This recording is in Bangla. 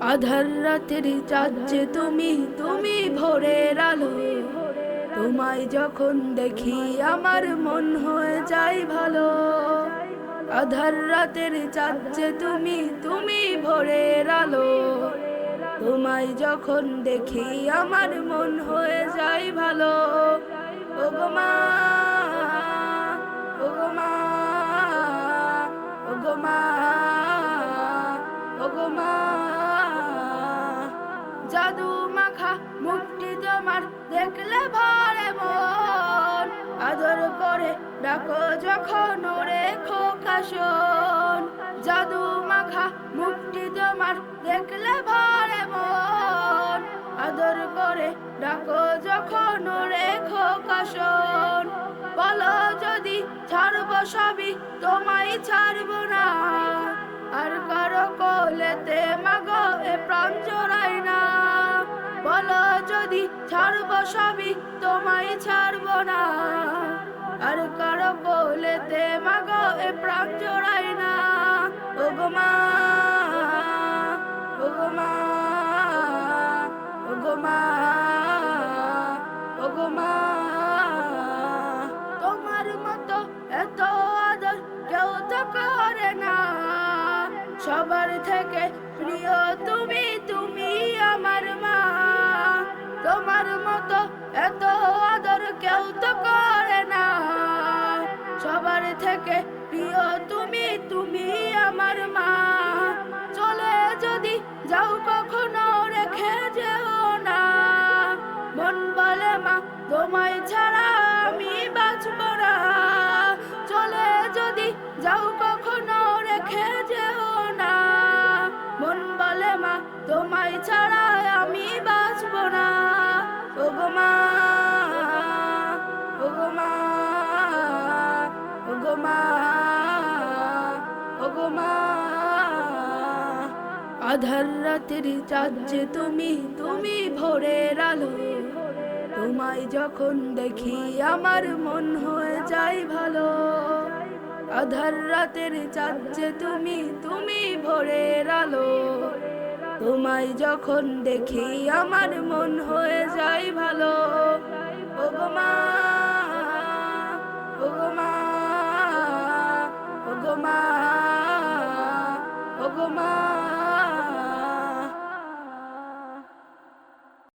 আধার রাতের যে তুমি তুমি ভোরের আলো। তোমায় যখন দেখি আমার মন হয়ে যায় ভালো। আধার রাতের যে তুমি তুমি ভোরের আলো। তোমায় যখন দেখি আমার মন হয়ে যায় ভালো। ও গো মা। জাদু মাখা মুক্তি তোমার, দেখলে ভরে মন। আদর করে ডাকো যখন ওরে খোকাশন জাদু মাখা মুক্তি তোমার, দেখলে ভরে মন। আদর করে ডাকো যখন ওরে খোকাশন বলো যদি ছাড়বো সবই, তোমায় ছাড়বো না। যদি ছাড়বো সবই, তোমায় ছাড়বো না। আর কারও কোলেতে মাগো এ প্রাণ না। ও গো মা ও গো মা ও গো মা ও গো মা। তোমার মতো এত আদর কেউ তো করে না। সবার থেকে তোমায় ছাড়া আমি বাঁচব না। চলে যদি যাও কখনো, রেখে যেও না। মন বলে, মা, তোমায় ছাড়া আমি বাঁচব না। ও গো মা, ও গো মা, ও গো মা, ও গো মা। আধার রাতের চাচ্ছে তুমি তুমি ভোরের আলো। তোমায় যখন দেখি আমার মন হয়ে যায় ভালো। আধার রাতের চাচ্ছে তুমি তুমি ভোরের আলো। তোমায় যখন দেখি আমার মন হয়ে যায় ভালো। ওগমা ওগমা ওগমা ওগমা